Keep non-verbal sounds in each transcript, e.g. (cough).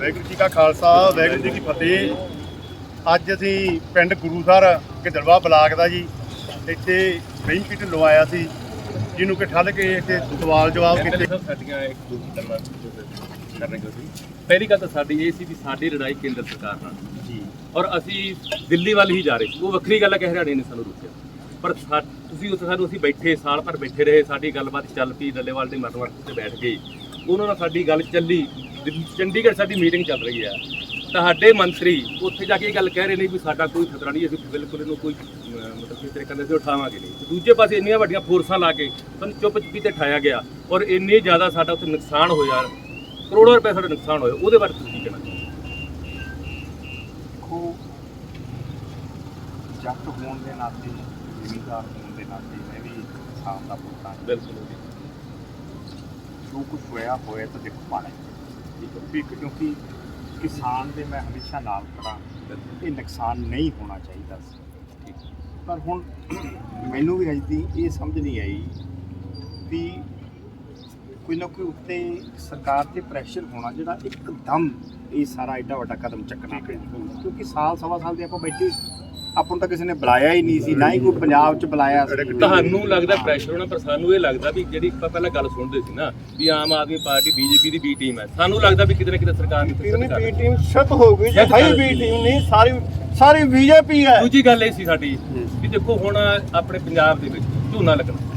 ਵਾਹਿਗੁਰੂ ਜੀ ਕਾ ਖਾਲਸਾ ਵਾਹਿਗੁਰੂ ਜੀ ਕੀ ਫਤਿਹ। ਅੱਜ ਅਸੀਂ ਪਿੰਡ ਗੁਰੂਸਰ ਗਿੱਦੜਵਾ ਬਲਾਕ ਦਾ ਜੀ ਇੱਥੇ ਬੈਂਕੀ ਢਿੱਲੋਂ ਆਇਆ ਸੀ ਜਿਹਨੂੰ ਕਿ ਠੱਲ ਕੇ ਇੱਥੇ ਸਵਾਲ ਜਵਾਬ ਕੀਤੇ। ਸਾਡੀਆਂ ਇੱਕ ਦੂਜੀ ਗੱਲਾਂ ਕਰਨੇ ਕੋ ਸੀ ਪਹਿਲੀ ਗੱਲ ਤਾਂ ਸਾਡੀ ਇਹ ਸੀ ਵੀ ਸਾਡੀ ਲੜਾਈ ਕੇਂਦਰ ਸਰਕਾਰ ਨਾਲ। ਜੀ। ਔਰ ਅਸੀਂ ਦਿੱਲੀ ਵੱਲ ਹੀ ਜਾ ਰਹੇ ਸੀ। ਉਹ ਵੱਖਰੀ ਗੱਲ ਹੈ ਕਿ ਹਰਿਆਣੇ ਨੇ ਸਾਨੂੰ ਰੋਕਿਆ। ਪਰ ਤੁਸੀਂ ਉੱਥੇ ਸਾਨੂੰ ਅਸੀਂ ਬੈਠੇ ਸਾਲ ਭਰ ਬੈਠੇ ਰਹੇ ਸਾਡੀ ਗੱਲਬਾਤ ਚੱਲ ਪਈ ਡੱਲੇਵਾਲ ਦੇ ਵਕਤ ਤੇ ਬੈਠ ਗਏ। ਉਹਨਾਂ ਨਾਲ ਸਾਡੀ ਗੱਲ ਚੱਲੀ ਚੰਡੀਗੜ੍ਹ ਸਾਡੀ ਮੀਟਿੰਗ ਚੱਲ ਰਹੀ ਹੈ। ਤੁਹਾਡੇ ਮੰਤਰੀ ਉੱਥੇ ਜਾ ਕੇ ਇਹ ਗੱਲ ਕਹਿ ਰਹੇ ਨੇ ਵੀ ਸਾਡਾ ਕੋਈ ਖਤਰਾ ਨਹੀਂ ਅਸੀਂ ਬਿਲਕੁਲ ਇਹਨੂੰ ਕੋਈ ਮਤਲਬ ਕਿਸ ਤਰੀਕੇ ਨਾਲ ਅਸੀਂ ਉਠਾਵਾਂਗੇ ਨਹੀਂ। ਦੂਜੇ ਪਾਸੇ ਇੰਨੀਆਂ ਵੱਡੀਆਂ ਫੋਰਸਾਂ ਲਾ ਕੇ ਸਾਨੂੰ ਚੁੱਪ ਚੁੱਪੀ ਤੇ ਠਾਇਆ ਗਿਆ ਔਰ ਇੰਨੇ ਜ਼ਿਆਦਾ ਸਾਡਾ ਉੱਥੇ ਨੁਕਸਾਨ ਹੋਇਆ ਕਰੋੜਾਂ ਰੁਪਏ ਸਾਡਾ ਨੁਕਸਾਨ ਹੋਇਆ ਉਹਦੇ ਬਾਰੇ ਤੁਸੀਂ ਕੀ ਕਹਿਣਾ ਚਾਹੁੰਦੇ ਦੇਖੋ ਜੱਟ ਹੋਣ ਦੇ ਨਾਤੇ ਜ਼ਿਮੀਂਦਾਰ ਹੋਣ ਦੇ ਨਾਤੇ ਮੈਂ ਵੀ ਕਿਸਾਨ ਦਾ ਪੁੱਤ। ਬਿਲਕੁਲ। ਜੀ ਕੁਝ ਹੋਇਆ ਹੋਇਆ ਤਾਂ ਦੇਖੋ ਪਾਣਾ ਵੀ ਕਿਉਂਕਿ ਕਿਸਾਨ ਦੇ ਮੈਂ ਹਮੇਸ਼ਾ ਨਾਲ ਖੜਾ ਇਹ ਨੁਕਸਾਨ ਨਹੀਂ ਹੋਣਾ ਚਾਹੀਦਾ ਸੀ। ਪਰ ਹੁਣ ਮੈਨੂੰ ਵੀ ਅਜੇ ਦੀ ਇਹ ਸਮਝ ਨਹੀਂ ਆਈ ਵੀ ਕੋਈ ਨਾ ਕੋਈ ਉੱਤੇ ਸਰਕਾਰ ਤੇ ਪ੍ਰੈਸ਼ਰ ਹੋਣਾ ਜਿਹੜਾ ਇੱਕਦਮ ਇਹ ਸਾਰਾ ਐਡਾ ਵੱਡਾ ਕਦਮ ਚੱਕਣਾ ਪਿਆ। ਕਿਉਂਕਿ ਸਾਲ ਸਵਾ ਸਾਲ ਦੇ ਆਪਾਂ ਬੈਠੇ ਆਪਾਂ ਨੂੰ ਤਾਂ ਕਿਸੇ ਨੇ ਬੁਲਾਇਆ ਹੀ ਨਹੀਂ ਸੀ ਨਾ ਹੀ ਕੋਈ ਪੰਜਾਬ 'ਚ ਬੁਲਾਇਆ ਸੀ। ਤੁਹਾਨੂੰ ਲੱਗਦਾ ਪ੍ਰੈਸ਼ਰ ਹੋਣਾ ਪਰ ਸਾਨੂੰ ਇਹ ਲੱਗਦਾ ਵੀ ਜਿਹੜੀ ਆਪਾਂ ਪਹਿਲਾਂ ਗੱਲ ਸੁਣਦੇ ਸੀ ਨਾ ਵੀ ਆਮ ਆਦਮੀ ਪਾਰਟੀ ਬੀਜੇਪੀ ਦੀ ਬੀ ਟੀਮ ਹੈ। ਸਾਨੂੰ ਲੱਗਦਾ ਵੀ ਕਿਤੇ ਨਾ ਕਿਤੇ ਸਰਕਾਰ ਨੂੰ ਟੀਮ ਸਰਕਾਰ- ਬੀ ਟੀਮ ਸ਼ਤ ਹੋ ਗਈ ਜੀ ਕਰ ਬੀ। ਟੀਮ ਨਹੀਂ ਸਾਰੀ ਸਾਰੀ ਬੀਜੇਪੀ ਹੈ। ਦੂਜੀ ਗੱਲ ਇਹ ਸੀ ਸਾਡੀ ਵੀ ਦੇਖੋ ਹੁਣ ਆਪਣੇ ਪੰਜਾਬ ਦੇ ਵਿੱਚ ਝੋਨਾ ਲੱਗਣਾ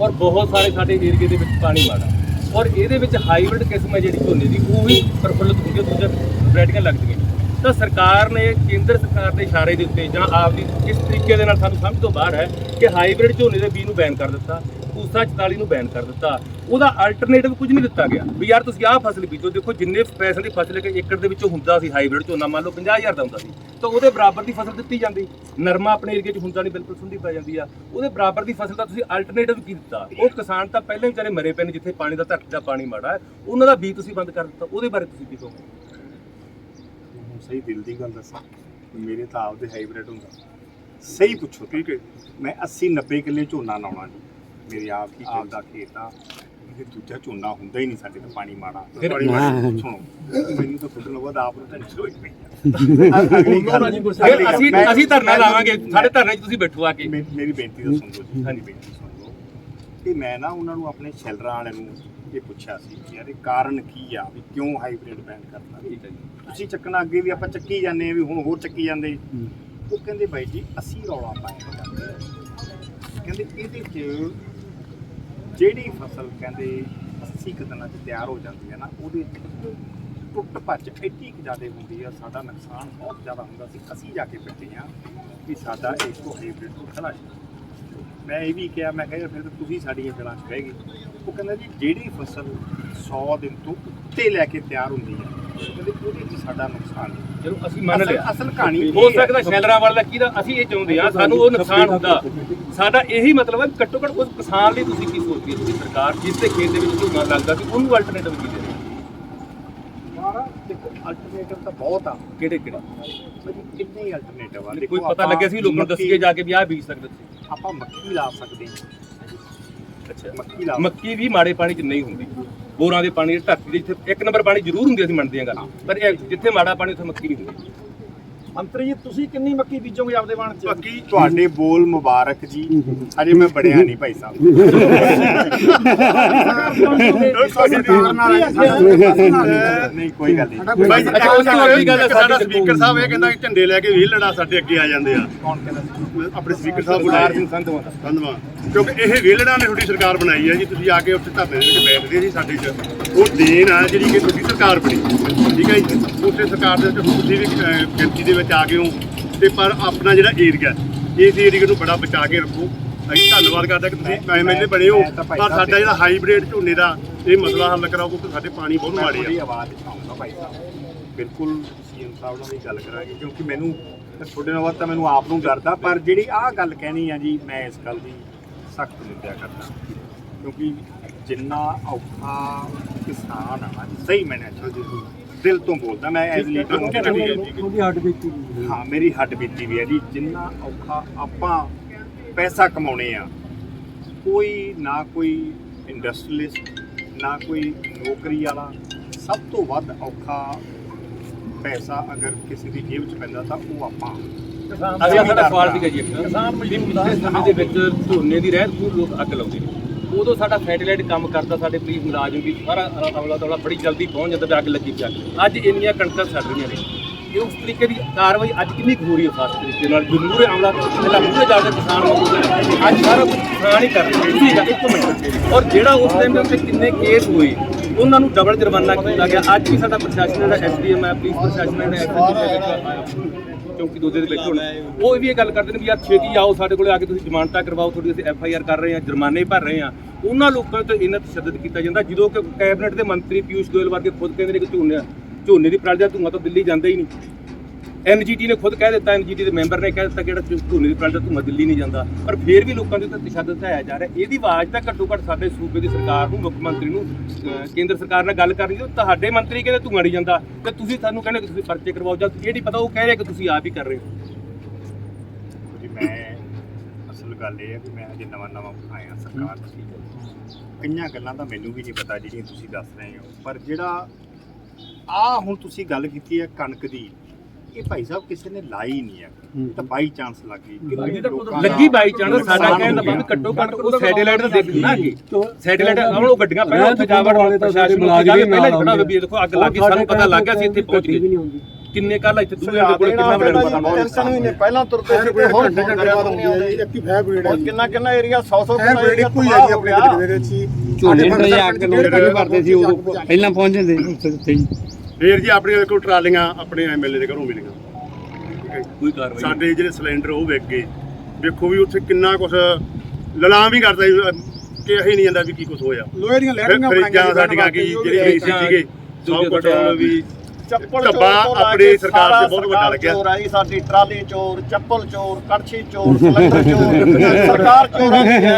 ਔਰ ਬਹੁਤ ਸਾਰੇ ਸਾਡੇ ਏਰੀਏ ਦੇ ਵਿੱਚ ਪਾਣੀ ਮਾੜਾ। ਔਰ ਇਹਦੇ ਵਿੱਚ ਹਾਈਬ੍ਰਿਡ ਕਿਸਮ ਹੈ ਜਿਹੜੀ ਝੋਨੇ ਦੀ ਉਹ ਵੀ ਪ੍ਰਫੁੱਲਤ ਹੁੰਦੀ ਹੈ ਦੂਜੇ ਵੈਰਾਈਟੀਆਂ ਲੱਗਦੀਆਂ। ਤਾਂ ਸਰਕਾਰ ਨੇ, ਕੇਂਦਰ ਸਰਕਾਰ ਦੇ ਇਸ਼ਾਰੇ ਦੇ ਉੱਤੇ ਜਾਂ ਆਪ ਦੀ ਕਿਸ ਤਰੀਕੇ ਦੇ ਨਾਲ ਸਾਨੂੰ ਸਮਝ ਤੋਂ ਬਾਹਰ ਹੈ ਕਿ ਹਾਈਬ੍ਰਿਡ ਝੋਨੇ ਦੇ ਬੀਜ ਨੂੰ ਬੈਨ ਕਰ ਦਿੱਤਾ ਪੂਸਾ 44 ਨੂੰ ਬੈਨ ਕਰ ਦਿੱਤਾ। ਉਹਦਾ ਅਲਟਰਨੇਟਿਵ ਕੁਝ ਨਹੀਂ ਦਿੱਤਾ ਗਿਆ। ਵੀ ਯਾਰ ਤੁਸੀਂ ਆਹ ਫਸਲ ਬੀਜੋ, ਦੇਖੋ ਜਿੰਨੇ ਪੈਸੇ ਦੀ ਫਸਲ ਇੱਕ ਏਕੜ ਦੇ ਵਿੱਚੋਂ ਹੁੰਦਾ ਸੀ ਹਾਈਬ੍ਰਿਡ ਝੋਨਾ, ਮੰਨ ਲਓ 50000 ਦਾ ਹੁੰਦਾ ਸੀ, ਤਾਂ ਉਹਦੇ ਬਰਾਬਰ ਦੀ ਫਸਲ ਦਿੱਤੀ ਜਾਂਦੀ। ਨਰਮਾ ਆਪਣੇ ਏਰੀਏ 'ਚ ਹੁੰਦਾ ਨਹੀਂ, ਬਿਲਕੁਲ ਸੁੰਡੀ ਪੈ ਜਾਂਦੀ ਆ। ਉਹਦੇ ਬਰਾਬਰ ਦੀ ਫਸਲ ਦਾ ਤੁਸੀਂ ਅਲਟਰਨੇਟਿਵ ਕੀ ਦਿੱਤਾ? ਉਹ ਕਿਸਾਨ ਤਾਂ ਪਹਿਲਾਂ ਹੀ ਵਿਚਾਰੇ ਮਰੇ ਪਏ ਨੇ, ਜਿੱਥੇ ਪਾਣੀ ਦਾ ਧਰਤੀ ਦਾ ਪਾਣੀ ਮਾੜਾ ਹੈ। ਉਹਨਾਂ ਦਾ ਬੀਜ ਤੁਸੀਂ ਬੰਦ ਕਰ ਦਿੱਤਾ, ਉਹਦੇ ਬਾਰੇ ਤੁਸੀਂ ਕੀ ਕਹੋਗੇ? ਸਹੀ ਦਿਲ ਦੀ ਗੱਲ ਦੱਸਾਂ ਮੇਰੇ ਤਾਂ ਆਪਦੇ ਹਾਈਬ੍ਰਿਡ ਹੁੰਦਾ। ਸਹੀ ਪੁੱਛੋ ਠੀਕ ਹੈ ਮੈਂ 80 90 ਕਿੱਲੇ ਝੋਨਾ ਲਾਉਣਾ ਜੀ। ਮੇਰੇ ਆਪ ਹੀ ਆਪ ਦਾ ਖੇਤ ਆ। ਇਹ ਦੂਜਾ ਝੋਨਾ ਹੁੰਦਾ ਹੀ ਨਹੀਂ ਸਾਡੇ ਤੋਂ ਪਾਣੀ ਮਾੜਾ। ਫਿਰ- ਪਾਣੀ ਮਾੜਾ ਸੁਣੋ ਮੈਨੂੰ ਤਾਂ ਖੁਦ ਨੂੰ ਬਾਅਦ ਆਪ ਨੂੰ ਟੈਨਸ਼ਨ ਹੋਈ ਪਈ ਆ। (laughs) ਅਸੀਂ ਅਸੀਂ ਧਰਨਾ ਲਾਵਾਂਗੇ। ਸਾਡੇ ਧਰਨੇ 'ਚ ਤੁਸੀਂ ਬੈਠੋ ਆ ਕੇ। ਮੇਰੀ ਬੇਨਤੀ ਤਾਂ ਸੁਣ ਲਓ ਜੀ। ਹਾਂਜੀ ਬੇਨਤੀ ਸੁਣ ਲਓ। ਕਿ ਮੈਂ ਨਾ ਉਹਨਾਂ ਨੂੰ ਆਪਣੇ ਸ਼ੈਲਰਾਂ ਵਾਲਿਆਂ ਨੂੰ ਇਹ ਪੁੱਛਿਆ ਸੀ ਕਿ ਯਾਰ ਇਹ ਕਾਰਨ ਕੀ ਆ ਵੀ ਕਿਉਂ ਹਾਈਬ੍ਰਿਡ ਬੈਨ ਕਰਨਾ ਠੀਕ ਹੈ ਜੀ। ਤੁਸੀਂ ਚੱਕਣਾ ਅੱਗੇ ਵੀ ਆਪਾਂ ਚੱਕੀ ਜਾਂਦੇ ਆ ਵੀ ਹੁਣ ਹੋਰ ਚੱਕੀ ਜਾਂਦੇ। ਉਹ ਕਹਿੰਦੇ ਬਾਈ ਜੀ ਅਸੀਂ ਰੌਲਾ ਪਾਇਆ ਕਹਿੰਦੇ ਇਹਦੇ 'ਚ ਜਿਹੜੀ ਫਸਲ ਕਹਿੰਦੇ 80 ਕੁ ਦਿਨਾਂ 'ਚ ਤਿਆਰ ਹੋ ਜਾਂਦੀ ਹੈ ਨਾ ਉਹਦੇ 'ਚ ਟੁੱਟ ਭੱਜ ਐਡੀ ਕੁ ਜ਼ਿਆਦਾ ਹੁੰਦੀ ਆ। ਸਾਡਾ ਨੁਕਸਾਨ ਬਹੁਤ ਜ਼ਿਆਦਾ ਹੁੰਦਾ ਸੀ। ਅਸੀਂ ਜਾ ਕੇ ਬੈਠੇ ਆ ਵੀ ਸਾਡਾ ਇੱਕੋ ਹਾਈਬ੍ਰਿਡ ਤੋਂ ਖੜਾ ਮੈਂ ਇਹ ਵੀ ਕਿਹਾ ਮੈਂ ਕਿਹਾ ਫਿਰ ਤੁਸੀਂ ਸਾਡੀਆਂ ਜੜਾਂ 'ਚ ਬਹਿ ਗਏ। ਉਹ ਕਹਿੰਦਾ ਜੀ ਜਿਹੜੀ ਫਸਲ 100 ਦਿਨ ਤੋਂ ਉੱਤੇ ਲੈ ਕੇ ਤਿਆਰ ਹੁੰਦੀ ਹੈ ਕਹਿੰਦੇ ਉਹਦੇ 'ਚ ਸਾਡਾ ਨੁਕਸਾਨ ਨਹੀਂ। ਚਲੋ ਅਸੀਂ ਮੰਨ ਲਿਆ ਅਸਲ ਕਹਾਣੀ ਹੋ ਹੈ। ਸਕਦਾ ਸ਼ੈਲਰਾਂ ਵਾਲਾ ਕਿਹਦਾ ਅਸੀਂ ਇਹ ਚਾਹੁੰਦੇ ਆ ਸਾਨੂੰ ਉਹ ਨੁਕਸਾਨ ਹੁੰਦਾ। ਸਾਡਾ ਇਹੀ ਮਤਲਬ ਹੈ ਘੱਟੋ ਘੱਟ ਉਸ ਕਿਸਾਨ ਲਈ ਤੁਸੀਂ ਕੀ ਸੋਚਦੀ ਹੈ? ਤੁਸੀਂ ਸਰਕਾਰ ਜਿਸ ਦੇ ਖੇਤ ਦੇ ਵਿੱਚ ਝੋਨਾ ਲੱਗਦਾ ਸੀ ਉਹਨੂੰ ਅਲਟਰਨੇਟਿਵ ਕੀ ਦੇ ਰਹੀ ਹੈ? ਅਲਟਰਨੇਟਿਵ ਤਾਂ ਬਹੁਤ ਆ। ਕਿਹੜੇ ਕਿਹੜੇ? ਕਿੰਨੇ ਅਲਟਰਨੇਟਿਵ ਆ। ਕੋਈ ਪਤਾ ਲੱਗਿਆ ਸੀ ਲੋਕਾਂ ਨੂੰ ਦੱਸੀਏ ਜਾ ਕੇ ਵੀ ਆਹ ਬੀਜ ਸਕਦੇ ਸੀ। ਆਪਾਂ ਮੱਕੀ ਲਾ ਸਕਦੇ ਹਾਂ। ਮੱਕੀ ਲਾ ਮੱਕੀ ਵੀ ਮਾੜੇ ਪਾਣੀ 'ਚ ਨਹੀਂ ਹੁੰਦੀ। ਬੋਰਾਂ ਦੇ ਪਾਣੀ ਧਰਤੀ ਦੇ ਜਿੱਥੇ ਇੱਕ ਨੰਬਰ ਪਾਣੀ ਜ਼ਰੂਰ ਹੁੰਦੀ ਅਸੀਂ ਮੰਨਦੇ ਹਾਂ ਗੱਲ। ਪਰ ਇਹ ਜਿੱਥੇ ਮਾੜਾ ਪਾਣੀ ਉੱਥੇ ਮੱਕੀ ਨਹੀਂ ਹੁੰਦੀ। ਮੰਤਰੀ ਜੀ ਤੁਸੀਂ ਕਿੰਨੀ ਮੱਕੀ ਬੀਜੋਗੇ ਆਪਦੇ ਵਣ ਚ? ਬਾਕੀ ਤੁਹਾਡੇ ਬੋਲ ਮੁਬਾਰਕ ਜੀ। ਅਜੇ ਮੈਂ ਬੜਿਆ ਨਹੀਂ ਭਾਈ ਸਾਹਿਬ। ਨਹੀਂ ਕੋਈ ਗੱਲ ਨਹੀਂ। ਬਾਈ ਜੀ ਅੱਛਾ, ਤੋਂ ਅਗਲੀ ਗੱਲ ਹੈ ਸਾਡਾ ਸਾਡੀ ਸਪੀਕਰ ਸਾਹਿਬ ਇਹ ਕਹਿੰਦਾ ਕਿ ਝੰਡੇ ਲੈ ਕੇ ਵੀ ਲੜਾ ਸਾਡੇ ਅੱਗੇ ਆ ਜਾਂਦੇ ਆ। ਕੌਣ ਕਹਿੰਦਾ ਆਪਣੇ ਸਪੀਕਰ ਸਾਹਿਬ ਬੁਲਾਏ ਸਿੰਘ ਸੰਧਵਾਂ ਧੰਨਵਾਦ। ਕਿਉਂਕਿ ਇਹ ਵੇਲੜਾਂ ਨੇ ਤੁਹਾਡੀ ਸਰਕਾਰ ਬਣਾਈ ਹੈ ਜੀ ਤੁਸੀਂ ਆ ਕੇ ਉੱਥੇ ਧਰਨੇ ਦੇ ਵਿੱਚ ਬੈਠਦੇ ਜੀ ਸਾਡੇ 'ਚ। ਉਹ ਦੇਣ ਆ ਜਿਹੜੀ ਕਿ ਤੁਹਾਡੀ ਸਰਕਾਰ ਬਣੀ। ਠੀਕ ਹੈ ਜੀ? ਉਸੇ ਸਰਕਾਰ ਦੇ ਵਿੱਚ ਤੁਸੀਂ ਵੀ ਅਹ, ਗਿਣਤੀ ਦੇ ਵਿੱਚ ਆ ਗਏ ਹੋ ਤੇ ਪਰ ਆਪਣਾ ਜਿਹੜਾ ਏਰੀਆ ਇਸ ਏਰੀਆ ਨੂੰ ਬੜਾ ਬਚਾ ਕੇ ਰੱਖੋ। ਅਸੀਂ ਧੰਨਵਾਦ ਕਰਦੇ ਕਿ ਤੁਸੀਂ ਐਮਐਲਏ ਬਣੇ ਹੋ। ਪਰ ਸਾਡਾ ਜਿਹੜਾ ਹਾਈਬ੍ਰਿਡ ਝੋਨੇ ਦਾ ਇਹ ਮਸਲਾ ਹੱਲ ਕਰਾਓ ਕਿਉਂਕਿ ਸਾਡੇ ਪਾਣੀ ਬਹੁਤ ਮਾੜੇ ਆ। ਆਵਾਜ਼ ਚਾਹੁੰਦਾ ਭਾਈ ਸਾਹਿਬ। ਬਿਲਕੁਲ ਸੀਐਮ ਸਾਹਿਬ ਨਾਲ ਵੀ ਗੱਲ ਕਰਾਂਗੇ ਕਿਉਂਕਿ ਮੈਨੂੰ ਤੁਹਾਡੇ ਨਾਲ ਤਾਂ ਮੈਨੂੰ ਆਪ ਨੂੰ ਡਰਦਾ ਪਰ ਜਿਹੜੀ ਆਹ ਗੱਲ ਕਹਿਣੀ ਆ ਜੀ ਮੈਂ ਇਸ ਗੱਲ ਦੀ ਸਖਤ ਨਿੰਦਿਆ ਕਰਦਾ। ਕਿਉਂਕਿ ਜਿੰਨਾ ਔਖਾ ਕਿਸਾਨ ਆ ਜੀ, ਸਹੀ ਮੈਨੇ ਦਿਲ ਤੋਂ ਬੋਲਦਾ ਮੈਂ ਐਜ਼ ਲੀਡਰ ਉਹਦੀ ਹੱਡ ਬੀਤੀ ਹਾਂ ਮੇਰੀ ਹੱਡ ਬੀਤੀ ਵੀ ਹੈ ਜੀ ਜਿੰਨਾ ਔਖਾ ਆਪਾਂ ਪੈਸਾ ਕਮਾਉਣੇ ਆ ਕੋਈ ਨਾ ਕੋਈ ਇੰਡਸਟਰੀਲਿਸਟ ਨਾ ਕੋਈ ਨੌਕਰੀ ਵਾਲਾ ਸਭ ਤੋਂ ਵੱਧ ਔਖਾ ਪੈਸਾ ਅਗਰ ਕਿਸੇ ਦੀ ਜੇਬ 'ਚ ਪੈਂਦਾ ਤਾਂ ਉਹ ਆਪਾਂ ਕਿਸਾਨ ਅਗਲਾ ਸਾਡਾ ਸਵਾਲ ਸੀਗਾ ਜੀ ਕਿਸਾਨ ਵੀ ਮਜ਼ਦੂਰ ਦਾ ਪਿਛਲੇ ਸਮੇਂ ਦੇ ਵਿੱਚ ਝੋਨੇ ਦੀ ਰਹਿਤ ਨੂੰ ਲੋਕ ਅੱਗ ਲਾਉਂਦੇ ਨੇ। ਉਦੋਂ ਸਾਡਾ ਸੈਟੇਲਾਈਟ ਕੰਮ ਕਰਦਾ ਸਾਡੇ ਪੁਲਿਸ ਮੁਲਾਜ਼ਮ ਵੀ, ਸਾਰਾ ਅਵਲਾ ਤਵਲਾ ਬੜੀ ਜਲਦੀ ਪਹੁੰਚ ਜਾਂਦਾ ਤੇ ਅੱਗ ਲੱਗੀ ਪਈ ਅੱਜ ਇੰਨੀਆਂ ਕਣਕਾਂ ਸੜ ਰਹੀਆਂ ਨੇ। ਇਹ ਉਸ ਤਰੀਕੇ ਦੀ ਕਾਰਵਾਈ ਅੱਜ ਕਿੰਨੀ ਕੁ ਹੋ ਰਹੀ ਹੈ ਖਾਸ ਤਰੀਕੇ ਨਾਲ? ਜੋ ਮੂਹਰੇ ਪਹਿਲਾਂ ਮੂਹਰੇ ਜਾ ਕੇ ਕਿਸਾਨ ਮੌਜੂਦ ਅੱਜ ਸਾਰਾ ਕੁਝ ਕਿਸਾਨ ਹੀ ਕਰ ਰਿਹਾ ਤੁਸੀਂ ਇੱਕ ਮਿੰਟ ਔਰ ਜਿਹੜਾ ਉਸ ਟਾਈਮ ਦੇ ਉੱਤੇ ਕਿੰਨੇ ਕੇਸ ਹੋਏ ਉਹਨਾਂ ਨੂੰ ਡਬਲ ਜੁਰਮਾਨਾ ਕੀਤਾ ਗਿਆ। ਅੱਜ ਵੀ ਸਾਡਾ ਪ੍ਰਸ਼ਾਸਨ ਜਿਹੜਾ ਐਸਡੀਐਮ ਹੈ ਪੁਲਿਸ ਪ੍ਰਸ਼ਾਸਨ ਐਸਡੀਐਮ ਚੌਂਕੀ ਦੋਦੇ ਦੇ ਵਿੱਚ ਹੁਣ। ਉਹ ਵੀ ਇਹ ਗੱਲ ਕਰਦੇ ਨੇ ਵੀ ਯਾਰ ਛੇਤੀ ਆਓ ਸਾਡੇ ਕੋਲੇ ਆ ਕੇ ਤੁਸੀਂ ਜ਼ਮਾਨਤਾਂ ਕਰਵਾਓ ਤੁਹਾਡੀ ਅਸੀਂ ਐਫ ਆਈ ਆਰ ਕਰ ਰਹੇ ਹਾਂ ਜੁਰਮਾਨੇ ਭਰ ਰਹੇ ਹਾਂ। ਉਹਨਾਂ ਲੋਕਾਂ ਤੇ ਇਹਨਾਂ ਤਸ਼ੱਦਦ ਕੀਤਾ ਜਾਂਦਾ ਜਦੋਂ ਕਿ ਕੈਬਨਿਟ ਦੇ ਮੰਤਰੀ ਪਿਊਸ਼ ਗੋਇਲ ਵਰਗੇ ਖੁਦ ਕਹਿੰਦੇ ਨੇ ਕਿ ਝੋਨੇ ਝੋਨੇ ਦੀ ਪਰਾਲੀ ਦਾ ਧੂੰਆਂ ਤਾਂ ਦਿੱਲੀ ਜਾਂਦਾ ਹੀ ਨਹੀਂ। ਐਨਜੀਟੀ ਨੇ ਖੁਦ ਕਹਿ ਦਿੱਤਾ, ਐਨਜੀਟੀ ਦੇ ਮੈਂਬਰ ਨੇ ਕਹਿ ਦਿੱਤਾ ਕਿ ਜਿਹੜਾ ਝੋਨੇ ਦੀ ਪਰਾਲੀ ਦਾ ਧੂੰਆਂ ਦਿੱਲੀ ਨਹੀਂ ਜਾਂਦਾ। ਪਰ ਫਿਰ ਵੀ ਲੋਕਾਂ ਦੇ ਉੱਤੇ ਤਸ਼ੱਦਦ ਢਾਇਆ ਜਾ ਰਿਹਾ। ਇਹਦੀ ਆਵਾਜ਼ ਤਾਂ ਘੱਟੋ ਘੱਟ ਸਾਡੇ ਸੂਬੇ ਦੀ ਸਰਕਾਰ ਨੂੰ, ਮੁੱਖ ਮੰਤਰੀ ਨੂੰ ਕੇਂਦਰ ਸਰਕਾਰ ਨਾਲ ਗੱਲ ਕਰਨੀ ਚਾਹੀਦੀ। ਤੁਹਾਡੇ ਮੰਤਰੀ ਕਹਿੰਦੇ ਧੂੰਆਂ ਨਹੀਂ ਜਾਂਦਾ। ਤੇ ਤੁਸੀਂ ਸਾਨੂੰ ਕਹਿੰਦੇ ਕਿ ਤੁਸੀਂ ਪਰਚੇ ਕਰਵਾਓ। ਜਾਂ ਇਹ ਨਹੀਂ ਪਤਾ, ਉਹ ਕਹਿ ਰਹੇ ਕਿ ਤੁਸੀਂ ਆਪ ਹੀ ਕਰ ਰਹੇ ਹੋ। ਜੀ, ਮੈਂ ਅਸਲ ਗੱਲ ਇਹ ਹੈ ਕਿ ਮੈਂ ਅਜੇ ਨਵਾਂ ਨਵਾਂ ਆਇਆ ਸਰਕਾਰ 'ਚ ਕਈਆਂ ਗੱਲਾਂ ਤਾਂ ਮੈਨੂੰ ਵੀ ਨਹੀਂ ਪਤਾ ਜਿਹੜੀਆਂ ਤੁਸੀਂ ਦੱਸ ਰਹੇ ਹੋ। ਪਰ ਜਿਹੜਾ ਆ ਹੁਣ ਤੁਸੀਂ ਗੱਲ ਕੀਤੀ ਹੈ ਕਣਕ ਦੀ ਇਹ ਭਾਈ ਸਾਹਿਬ ਕਿਸੇ ਨੇ ਲਾਈ ਨਹੀਂ ਹੈ। ਇਹ ਤਾਂ ਬਾਈ ਚਾਂਸ ਲੱਗ ਗਈ। ਕਿੰਨੇ ਲੋਕਾਂ ਦਾ ਲੱਗੀ ਬਾਈ ਚਾਂਸ ਸਾਡਾ ਕਹਿਣ ਦਾ ਹੋ। ਬੰਦ ਘੱਟੋ ਘੱਟ ਉਹ ਸੈਟੇਲਾਈਟ ਤਾਂ ਦੇਖ ਨਾ ਕਿ ਸੈਟੇਲਾਈਟ ਆਉਣ ਉਹ ਗੱਡੀਆਂ ਪਹਿਲਾਂ ਉੱਥੇ ਜਾਵੜ ਵਾਲੇ ਤਾਂ ਸਾਡੇ ਮੁਲਾਜ਼ਮ ਵੀ ਪਹਿਲਾਂ ਹੀ ਖੜਾ ਹੋਵੇ ਵੀ ਦੇਖੋ ਅੱਗ ਲੱਗੀ ਸਾਨੂੰ ਪਤਾ ਲੱਗ ਗਿਆ ਸੀ ਇੱਥੇ ਪਹੁੰਚ ਗਏ। ਕਿੰਨੇ ਕੱਲ ਇੱਥੇ ਦੂਜੇ ਦੇ ਕੋਲ ਕਿੰਨਾ ਬੜਾ ਪਤਾ ਟੈਨਸ਼ਨ ਵੀ ਨਹੀਂ ਪਹਿਲਾਂ ਤੁਰਦੇ ਸੀ ਤੇ ਹੁਣ ਫੋਨ ਕਰਿਆ ਤੋਂ ਨਹੀਂ ਆਉਂਦੇ ਇੱਕ ਹੀ ਫੈਬਰਿਕ ਹੁਣ ਕਿੰਨਾ ਕਿੰਨਾ ਏਰੀਆ 100 100 ਹੈ ਬੜੀ ਕੋਈ ਹੈ ਜੀ ਆਪਣੇ ਦੇ ਵਿੱਚ। ਹੀ ਝੋਨੇ ਤੇ ਅੱਗ ਲੋੜ ਕੇ ਭਰਦੇ ਸੀ ਉਦੋਂ ਪਹਿਲਾਂ ਪਹੁੰਚ ਜਾਂਦੇ ਸੀ। ਉੱਥੇ ਹੀ ਫੇਰ ਜੀ ਆਪਣੇ ਕੋਲ ਟਰਾਲੀਆਂ ਆਪਣੇ ਐਮਐਲਏ ਦੇ ਘਰੋਂ ਮਿਲੀਆਂ ਠੀਕ ਹੈ ਜੀ। ਕੋਈ ਕਾਰਵਾਈ ਨਹੀਂ। ਸਾਡੇ ਜਿਹੜੇ ਸਿਲੰਡਰ ਉਹ ਵਿਕ ਗਏ ਵੇਖੋ ਵੀ ਉੱਥੇ ਕਿੰਨਾ ਕੁਝ ਲਲਾਮ ਵੀ ਕਰਦਾ ਸੀ, ਅਹ, ਕਿ ਇਹ ਨਹੀਂ ਜਾਂਦਾ ਵੀ ਕੀ ਕੁਝ ਹੋਇਆ ਲੋਹੇ ਦੀਆਂ ਫਿਰ ਫਰਿੱਜਾਂ ਸਾਡੀਆਂ ਕੀ ਜਿਹੜੀ ਏਸੀ ਸੀਗੇ ਸਭ ਕੁਝ ਵੀ ਚੱਪਲ ਚੋਰ ਆਪਣੀ ਸਰਕਾਰ ਸਾਰਾ ਤੇ ਬਹੁਤ ਵੱਡਾ ਲੱਗਿਆ। ਚੋਰ ਆਈ ਸਾਡੀ ਟਰਾਲੀ ਚੋਰ ਚੱਪਲ ਚੋਰ ਕੜਛੀ ਚੋਰ ਸਿਲੰਡਰ ਚੋਰ (laughs) ਸਰਕਾਰ ਚੋਰਾਂ ਹੈ।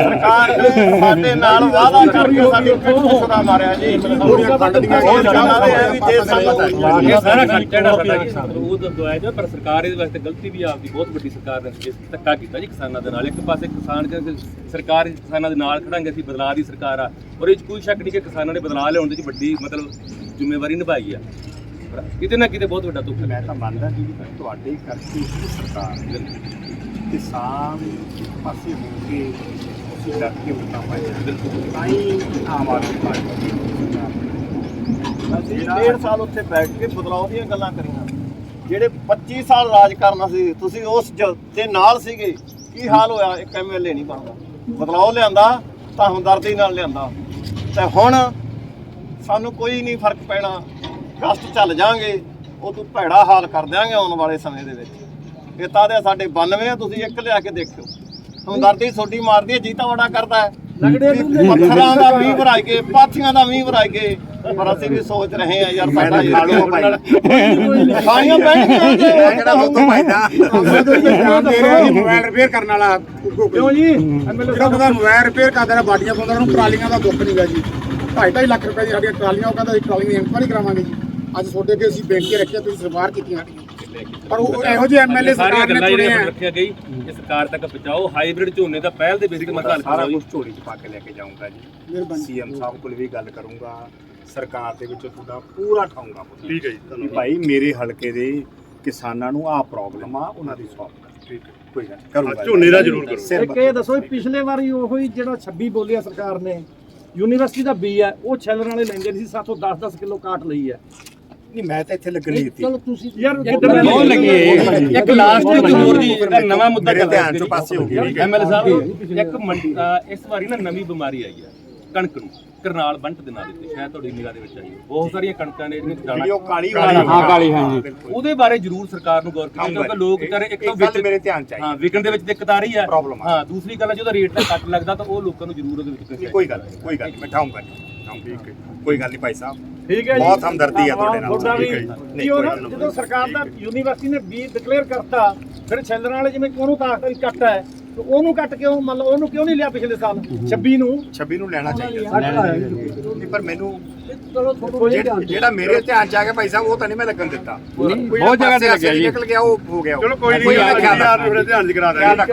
ਸਰਕਾਰ ਨੇ ਸਾਡੇ ਨਾਲ ਵਾਅਦਾ ਕਰਕੇ ਸਾਡੀ ਪਿੱਠ ਸੁਰਾ ਮਾਰਿਆ ਜੀ। ਉਹ ਚਾਹੁੰਦੇ ਆ ਵੀ ਜੇ? ਸਾਨੂੰ ਇਹ ਸਾਰਾ ਖਰਚਾ ਜਿਹੜਾ ਸਾਡਾ ਕਿਸਾਨ ਉਹ ਦਵਾਇਆ ਜਾ ਪਰ ਸਰਕਾਰ ਇਹਦੇ ਵਾਸਤੇ ਗਲਤੀ ਵੀ ਆਪਦੀ ਬਹੁਤ ਵੱਡੀ ਸਰਕਾਰ ਨੇ ਇਸ ਧੱਕਾ ਕੀਤਾ ਜੀ ਕਿਸਾਨਾਂ ਦੇ ਨਾਲ। ਇੱਕ ਪਾਸੇ ਕਿਸਾਨ ਸਰਕਾਰ ਕਿਸਾਨਾਂ ਦੇ ਨਾਲ ਖੜਾਂਗੇ ਅਸੀਂ ਬਦਲਾਅ ਦੀ ਸਰਕਾਰ ਆ। ਔਰ ਇਹ 'ਚ ਕੋਈ ਸ਼ੱਕ ਨਹੀਂ ਕਿ ਕਿਸਾਨਾਂ ਨੇ ਬਦਲਾਅ ਲਿਆਉਣ ਦੇ ਵਿੱਚ ਵੱਡੀ ਮਤਲਬ ਜ਼ਿੰਮੇਵਾਰੀ ਨਿਭਾਈ ਆ। ਪਰ ਕਿਤੇ ਨਾ ਕਿਤੇ ਬਹੁਤ ਵੱਡਾ ਦੁੱਖ ਮੈਂ ਤਾਂ ਮੰਨਦਾ ਜੀ ਵੀ ਤੁਹਾਡੇ ਕਰਕੇ ਹੀ ਸਰਕਾਰ ਕਿਸਾਨ ਪਾਸੇ ਹੋ ਕੇ ਤੁਸੀਂ ਡਟ ਕੇ ਵੋਟਾਂ ਪਾਈਆਂ ਤਾਂ ਹੀ ਆਮ ਆਦਮੀ ਪਾਰਟੀ ਅਸੀਂ ਡੇਢ ਸਾਲ ਉੱਥੇ ਬੈਠ ਕੇ ਬਦਲਾਅ ਦੀਆਂ ਗੱਲਾਂ ਕਰੀਆਂ। ਜਿਹੜੇ 25 ਸਾਲ ਰਾਜ ਕਰਨਾ ਸੀ ਤੁਸੀਂ ਉਸ ਦੇ ਨਾਲ ਸੀਗੇ। ਕੀ ਹਾਲ ਹੋਇਆ? ਇੱਕ ਐਮਐਲਏ ਨਹੀਂ ਬਣਦਾ। ਬਦਲਾਅ ਲਿਆਂਦਾ ਤਾਂ ਹਮਦਰਦੀ ਨਾਲ ਲਿਆਂਦਾ। ਤੇ ਹੁਣ ਸਾਨੂੰ ਕੋਈ ਨਹੀਂ ਫ਼ਰਕ ਪੈਣਾ। ਕਸ਼ਟ ਚੱਲ ਜਾਾਂਗੇ ਉਹ ਤੋਂ ਭੈੜਾ ਹਾਲ ਕਰ ਦਿਆਂਗੇ ਆਉਣ ਵਾਲੇ ਸਮੇਂ ਦੇ ਵਿੱਚ। ਇਹ ਤਾਂ ਦੇ ਸਾਡੇ 92 ਆ ਤੁਸੀਂ ਇੱਕ ਲਿਆ ਕੇ ਦੇਖਿਓ। ਹਮਦਰਦੀ ਛੋਟੀ ਮਾਰਦੀ ਹੈ ਜੀਤਾ ਵੜਾ ਕਰਦਾ ਹੈ। ਵੀ ਪੱਥਰਾਂ ਦਾ ਮੀਂਹ ਭਰਾਈਏ ਪਾਥੀਆਂ ਦਾ ਮੀਂਹ ਭਰਾਈਏ ਪਰ ਅਸੀਂ ਵੀ ਸੋਚ ਰਹੇ ਆ ਯਾਰ ਸਾਡਾ ਤਾਂ ਖਾ ਲੂੰ ਭਾਈ। ਖਾਣੀਆਂ ਪੈਣਗੀਆਂ ਜੇ। ਮੈਂ ਕਿਹੜਾ ਮੁੱਤ ਭਾਈਦਾ। ਮੋਬਾਈਲ ਰਿਪੇਅਰ ਕਰਨ ਵਾਲਾ। ਕਿਉਂ ਜੀ? ਜਿਹੜਾ ਬੰਦਾ ਮੋਬਾਈਲ ਰਿਪੇਅਰ ਕਰਦਾ ਬਾਡੀਆਂ ਪਾਉਂਦਾ ਉਹਨੂੰ ਟਰਾਲੀਆਂ ਦਾ ਦੁੱਖ ਨਹੀਂ ਗਾ ਜੀ। 2.5 ਲੱਖ ਰੁਪਏ ਦੀ ਸਾਡੀਆਂ ਟਰਾਲੀਆਂ ਉਹ ਕਹਿੰਦਾ ਅਸੀਂ ਟਰਾਲੀ ਦੀ ਇਨਕੁਆਰੀ ਕਰਾਵਾਂਗੇ ਜੀ। ਅੱਜ ਤੁਹਾਡੇ ਅੱਗੇ ਅਸੀਂ ਬੇਨਤੀ ਰੱਖਿਆ ਤੁਸੀਂ ਸਰਵਾਰ ਕੀਤੀਆਂ ਸਾਡੀਆਂ। ਪਰ ਉਹ ਇਹੋ ਜਿਹੇ ਐਮਐਲਏ ਸਰਕਾਰ ਨੇ ਚੁਣੇ ਆ ਰੱਖਿਆ ਗਈ ਇਹ ਸਰਕਾਰ ਤੱਕ ਪਹੁੰਚਾਓ ਹਾਈਬ੍ਰਿਡ ਝੋਨੇ ਦਾ ਪਹਿਲ ਦੇ ਬੇਸਿਕ ਮਸਲਾ ਸਾਰਾ ਕੁਝ ਝੋਲੀ 'ਚ ਪਾ ਕੇ ਲੈ ਕੇ ਜਾਊਂਗਾ ਜੀ। ਮਿਹਰਬਾਨੀ। ਸੀਐਮ ਸਾਹਿਬ ਕੋਲ ਵੀ ਗੱਲ ਕਰੂੰਗਾ ਸਰਕਾਰ ਦੇ ਵਿੱਚ ਤੁਹਾਡਾ ਪੂਰਾ ਠਾਉਂਗਾ ਠੀਕ ਹੈ ਜੀ ਭਾਈ ਮੇਰੇ ਹਲਕੇ ਦੇ ਕਿਸਾਨਾਂ ਨੂੰ ਆਹ ਪ੍ਰੋਬਲਮ ਆ ਉਹਨਾਂ ਦੀ ਸੌਲਵ ਕਰ। ਠੀਕ ਹੈ। ਕੋਈ ਗੱਲ ਕਰੂੰਗਾ ਝੋਨੇ ਦਾ ਜ਼ਰੂਰ ਕਰੋ। ਸਿਰ ਇੱਕ ਇਹ ਦੱਸੋ ਪਿਛਲੇ ਵਾਰੀ ਉਹ ਹੀ ਜਿਹੜਾ 26 ਬੋਲਿਆ ਸਰਕਾਰ ਨੇ ਯੂਨੀਵਰਸਿਟੀ ਦਾ ਬੀ ਹੈ ਉਹ ਛੈਲਣ ਵਾਲੇ ਲੈਂਦੇ ਨਹੀਂ ਸੀ ਸਾਥੋਂ 10-10 ਕਿਲੋ ਕਾਟ ਲਈ ਹੈ। ਨਹੀਂ ਮੈਂ ਤਾਂ ਇੱਥੇ ਲੱਗਣ ਦਿੱਤੀ ਚਲੋ ਤੁਸੀਂ ਯਾਰ ਬਹੁਤ ਲੱਗੀ। ਇੱਕ ਲਾਸਟ ਇੱਕ ਹੋਰ ਦੀ ਇੱਕ ਨਵਾਂ ਮੁੱਦਾ ਚੱਲ ਰਿਹਾ ਧਿਆਨ ਚੋਂ ਪਾਸੇ ਹੋ ਗਈ। ਐਮਐਲ ਸਾਹਿਬ ਇੱਕ ਇਸ ਵਾਰੀ ਨਾ ਨਵੀਂ ਬਿਮਾਰੀ ਆਈ ਹੈ। ਕਣਕ ਨੂੰ ਕਰਨਾਲ ਬੰਟ ਦੇ ਨਾਂ ਦੇ ਉੱਤੇ ਸ਼ਾਇਦ ਤੁਹਾਡੀ ਨਿਗਾਹ ਦੇ ਵਿੱਚ ਆਈ ਹੈ ਬਹੁਤ ਸਾਰੀਆਂ ਕਣਕਾਂ ਨੇ ਜਿਹੜੀਆਂ ਦਾਣਾ ਵੀਡੀਓ ਕਾਲੀ ਵਾਲੀ ਹਾਂ, ਕਾਲੀ, ਹਾਂਜੀ। ਬਿਲਕੁਲ। ਉਹਦੇ ਬਾਰੇ ਜ਼ਰੂਰ ਸਰਕਾਰ ਨੂੰ ਗੌਰ ਕਰਨੀ ਆਊਂਗਾ ਕਿਉਂਕਿ ਲੋਕ ਜੀ। ਵਿਚਾਰੇ ਇੱਕ ਤਾਂ ਗੱਲ ਵਿਕ- ਮੇਰੇ ਧਿਆਨ ਚ ਆਈ। ਹਾਂ ਵਿਕਣ ਦੇ ਵਿੱਚ ਦਿੱਕਤ ਆ ਰਹੀ ਹੈ Problem ਆ। ਹਾਂ ਦੂਸਰੀ ਗੱਲ ਹੈ ਜਿਹਦਾ ਰੇਟ ਤਾਂ ਘੱਟ ਲੱਗਦਾ ਤਾਂ ਉਹ ਲੋਕਾਂ ਨੂੰ ਜ਼ਰੂਰ ਉਹਦੇ ਵਿੱਚ ਨਹੀਂ, ਕੋਈ ਗੱਲ ਨਹੀਂ ਕੋਈ ਗੱਲ ਨਹੀਂ ਮੈਂ ਠਾਉਂਗਾ ਜੀ ਠਾਊਂਗਾ। ਕੋਈ ਗੱਲ ਨਹੀਂ ਭਾਈ ਸਾਹਿਬ ਠੀਕ ਹੈ ਜੀ ਬਹੁਤ ਹਮਦਰਦੀ ਆ ਤੁਹਾਡੇ ਨਾਲ। ਤੁਹਾਡਾ ਵੀ ਠੀਕ ਹੈ ਜੀ। ਨਹੀਂ ਨਹੀਂ, ਉਹ ਕੋਈ ਨਾ ਗੱਲ ਨਹੀਂ। ਜਦੋਂ ਸਰਕਾਰ ਦਾ ਯੂਨੀਵਰਸਿਟੀ ਨੇ ਬੀ ਡਿਕਲੇਅਰ ਕਰਤਾ ਫਿਰ ਛੈਲਣ ਵਾਲੇ ਜਿਵੇਂ ਕਿ ਉਹਨੂੰ ਤਾਕਤ ਕੱਟ ਹੈ ਤੇ ਉਹਨੂੰ ਕੱਟ ਕਿਉਂ ਮੰਨ ਲਓ ਉਹਨੂੰ ਕਿਉਂ ਨਹੀਂ ਲਿਆ ਪਿਛਲੇ ਸਾਲ? 26 ਨੂੰ। 26 ਨੂੰ ਲੈਣਾ ਚਾਹੀਦਾ। ਨਹੀਂ ਪਰ ਮੈਨੂੰ ਜਿਹੜਾ ਜਿਹੜਾ ਮੇਰੇ ਧਿਆਨ ਚ ਆ ਗਿਆ ਭਾਈ ਸਾਹਿਬ ਉਹ ਤਾਂ ਨਹੀਂ ਮੈਂ ਲੱਗਣ ਦਿੱਤਾ। ਬਹੁਤ ਜਗ੍ਹਾ ਤੇ ਲੱਗਿਆ ਜੀ। ਨਿਕਲ ਗਿਆ ਉਹ ਹੋ ਗਿਆ। ਉਹ। ਚਲੋ ਕੋਈ ਨਹੀਂ ਯਾਰ ਧਿਆਨ ਚ ਕਰਾ ਦਾਂਗੇ